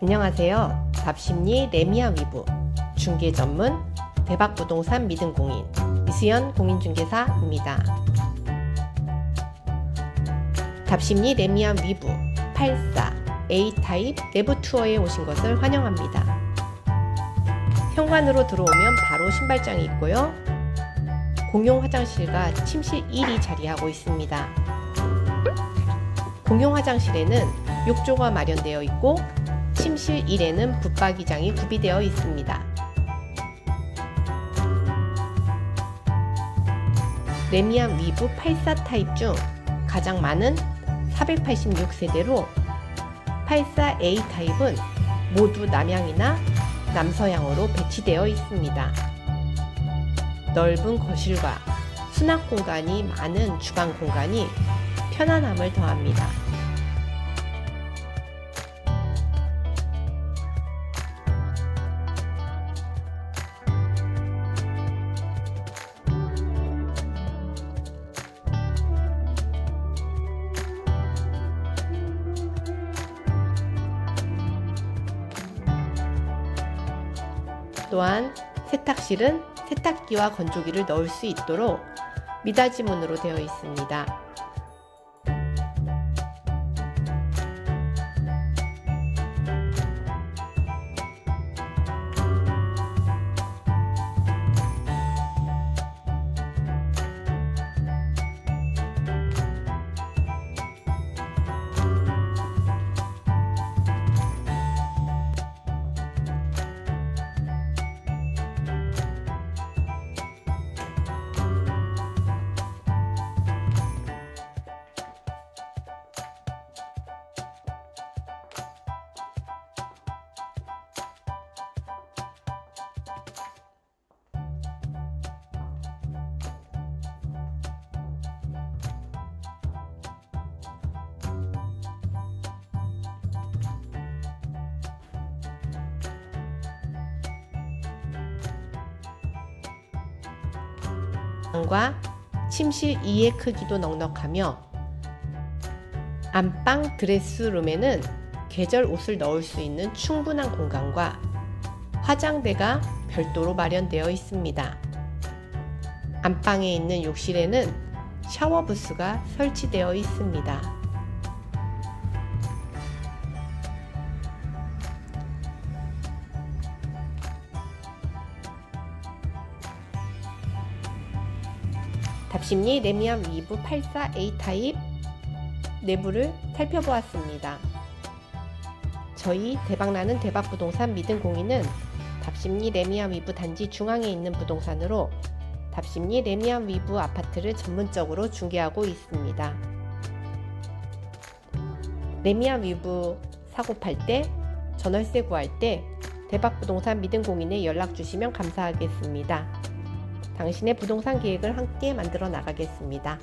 안녕하세요. 답심리 레미아 위브 중개 전문 대박 부동산 믿음 공인 이수연 공인중개사입니다. 답심리 레미아 위브 84 A타입 내부 투어에 오신 것을 환영합니다. 현관으로 들어오면 바로 신발장이 있고요. 공용 화장실과 침실 1이 자리하고 있습니다. 공용 화장실에는 욕조가 마련되어 있고 침실 1에는 붙박이장이 구비되어 있습니다. 레미안 위브 84 타입 중 가장 많은 486세대로 84A 타입은 모두 남향이나 남서향으로 배치되어 있습니다. 넓은 거실과 수납 공간이 많은 주방 공간이 편안함을 더합니다. 또한 세탁실은 세탁기와 건조기를 넣을 수 있도록 미닫이 문으로 되어 있습니다. 과 침실 2의 크기도 넉넉하며 안방 드레스룸에는 계절 옷을 넣을 수 있는 충분한 공간과 화장대가 별도로 마련되어 있습니다. 안방에 있는 욕실에는 샤워 부스가 설치되어 있습니다. 답심리 레미안 위브 84A 타입 내부를 살펴보았습니다. 저희 대박나는 대박부동산 믿음 공인은 답심리 레미안 위브 단지 중앙에 있는 부동산으로 답심리 레미안 위브 아파트를 전문적으로 중개하고 있습니다. 레미안 위브 사고 팔 때, 전월세 구할 때 대박부동산 믿음 공인에 연락 주시면 감사하겠습니다. 당신의 부동산 계획을 함께 만들어 나가겠습니다.